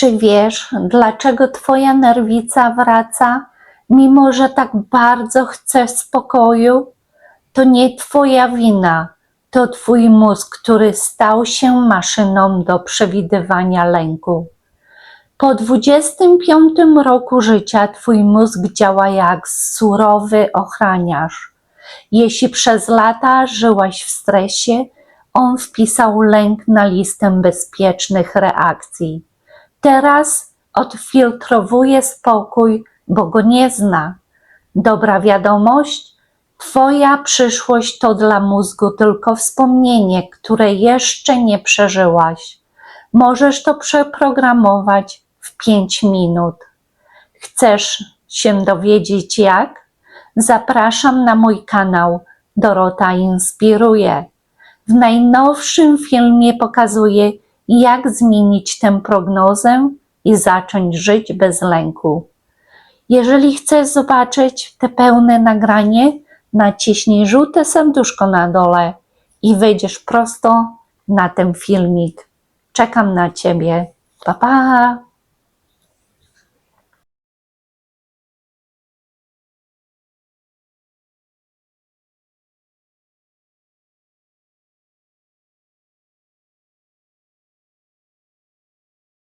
Czy wiesz, dlaczego twoja nerwica wraca, mimo że tak bardzo chce spokoju? To nie twoja wina, to twój mózg, który stał się maszyną do przewidywania lęku. Po 25 roku życia twój mózg działa jak surowy ochraniarz. Jeśli przez lata żyłaś w stresie, on wpisał lęk na listę bezpiecznych reakcji. Teraz odfiltrowuje spokój, bo go nie zna. Dobra wiadomość: Twoja przyszłość to dla mózgu tylko wspomnienie, które jeszcze nie przeżyłaś. Możesz to przeprogramować w 5 minut. Chcesz się dowiedzieć jak? Zapraszam na mój kanał Dorota Inspiruje. W najnowszym filmie pokazuję, jak zmienić tę prognozę i zacząć żyć bez lęku. Jeżeli chcesz zobaczyć te pełne nagranie, naciśnij żółte serduszko na dole i wejdziesz prosto na ten filmik. Czekam na Ciebie. Pa, pa!